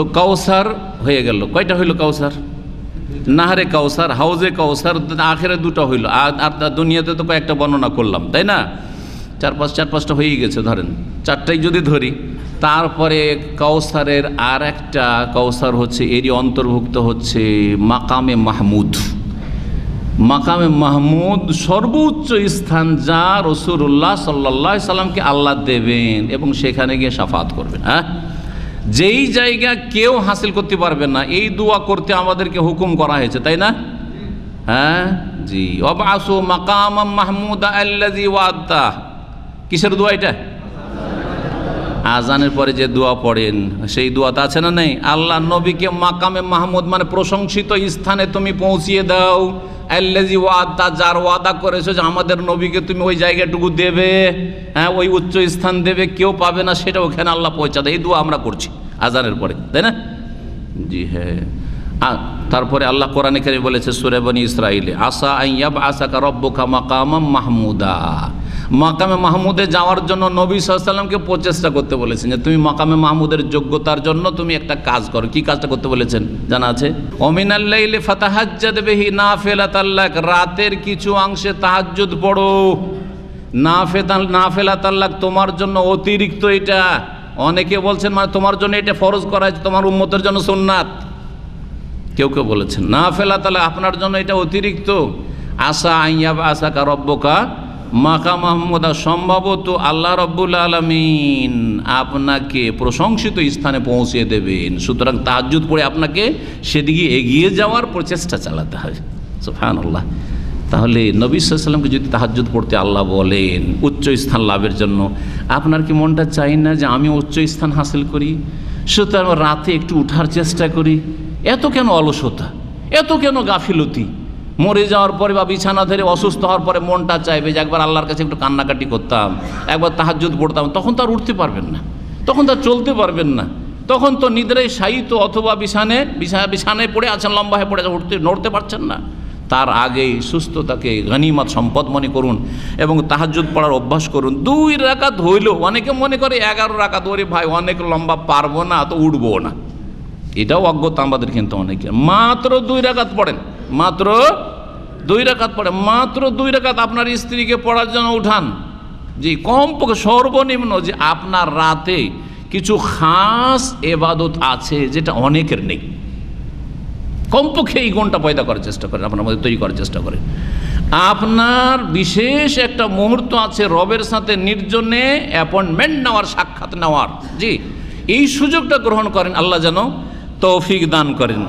তো কাউসার হয়ে গেল। কয়টা হইল কাউসার? নাহারে কাউসার, হাউজে কাউসার, আখেরে দুটো হইল। আর দুনিয়াতে তো কয়েকটা বর্ণনা করলাম, তাই না? চার পাঁচ চার পাঁচটা হয়েই গেছে, ধরেন। চারটাই যদি ধরি, তারপরে কাউসারের আর একটা কাউসার হচ্ছে, এরই অন্তর্ভুক্ত হচ্ছে মাকামে মাহমুদ। মাকামে মাহমুদ সর্বোচ্চ স্থান যা রসুল্লাহ সাল্লাহ সাল্লামকে আল্লাহ দেবেন এবং সেখানে গিয়ে সাফাত করবেন হ্যাঁ? যেই জায়গা কেউ হাসিল করতে পারবে না, এই দোয়া করতে আমাদেরকে হুকুম করা হয়েছে, তাই না? হ্যাঁ? জি। অবাসু মাকাম মাহমুদ ওয়াদ্দা কিসের দোয়া এটা? আজানের পরে যে দোয়া পড়েন, সেই দোয়াতে আছে না নেই? আল্লাহ নবীকে মাকামে মাহমুদ মানে প্রশংসিত স্থানে তুমি পৌঁছিয়ে দাও। আল্লাজি ওয়াদা, যার ওয়াদা করেছ যে আমাদের নবীকে তুমি ওই জায়গাটুকু দেবে হ্যাঁ ওই উচ্চ স্থান দেবে, কেউ পাবে না, সেটা ওখানে আল্লাহ পৌঁছা দেয়। এই দোয়া আমরা করছি আজানের পরে, তাই না? জি হ্যাঁ। তারপরে আল্লাহ কোরআন কারি বলেছে সুরেবনী ইসরাইলে আসা আইয়াব আসাকা রব্বকা মাকামাম মাহমুদা। মাকামে মাহমুদে যাওয়ার জন্য নবী সাল্লামকে প্রচেষ্টা করতে বলেছেন যে তুমি মাকামে মাহমুদের যোগ্যতার জন্য তুমি একটা কাজ করো। কি কাজটা করতে বলেছেন? জানা আছে? অমিনাল্লাইলে ফাতাহাজ্জাদ বেহি না ফেলাত আল্লাহ রাতের কিছু অংশে তাহাজ্জুদ পড়ো। না ফেতাল না ফেলা তাল্লাক তোমার জন্য অতিরিক্ত এটা। অনেকে বলছেন মানে তোমার জন্য এটা ফরজ করা হয়েছে, তোমার উম্মতের জন্য সুন্নাত। কেউ কেউ বলেছেন না ফেলা তাহলে আপনার জন্য এটা অতিরিক্ত। আশা আইয়াব আশা কা রব্বকা মাকা মাহমুদা সম্ভবত আল্লাহ রব্বুল আলমিন আপনাকে প্রশংসিত স্থানে পৌঁছে দেবেন। সুতরাং তাহাজুদ পড়ে আপনাকে সেদিকে এগিয়ে যাওয়ার প্রচেষ্টা চালাতে হবে। সুফান আল্লাহ তাহলে নবী সাল্লামকে যদি তাহাজুদ পড়তে আল্লাহ বলেন, উচ্চ স্থান লাভের জন্য, আপনার কি মনটা চাই না যে আমি উচ্চ স্থান হাসিল করি? সুতরাং রাতে একটু উঠার চেষ্টা করি। এত কেন অলসতা? এত কেন গাফিলতি? মরে যাওয়ার পরে বা বিছানা ধরে অসুস্থ হওয়ার পরে মনটা চাইবে যে একবার আল্লাহর কাছে একটু কান্নাকাটি করতাম, একবার তাহাজুদ পড়তাম, তখন তো আর উঠতে পারবেন না, তখন তো চলতে পারবেন না। তখন তো নিদ্রায় শায়িত অথবা বিছানে বিছানা বিছানায় পড়ে আছেন, লম্বা হয়ে পড়ে উঠতে, নড়তে পারছেন না। তার আগেই সুস্থতাকে গনিমত, সম্পদ মনে করুন এবং তাহাজুদ পড়ার অভ্যাস করুন। দুই রাকাত হইল অনেকে মনে করে এগারো রাকাত, ওরে ভাই, অনেক লম্বা, পারব না, তো উঠবো না। এটাও অজ্ঞতা আমাদের কিন্তু অনেকে মাত্র দুই রাকাত পড়েন। মাত্র দুই রাকাত পড়েন মাত্র দুই রাকাত আপনার স্ত্রীকে পড়ার জন্য উঠান। জি, কমপক্ষে সর্বনিম্ন যে আপনার রাতে কিছু খাস এবাদত আছে যেটা অনেকের নেই। কমপক্ষে এই গুণটা পয়দা করার চেষ্টা করেন, আপনার মধ্যে তৈরি করার চেষ্টা করেন। আপনার বিশেষ একটা মুহূর্ত আছে রবের সাথে নির্জনে, অ্যাপয়েন্টমেন্ট নেওয়ার, সাক্ষাৎ নেওয়ার। জি, এই সুযোগটা গ্রহণ করেন, আল্লাহ যেন তৌফিক দান করেন।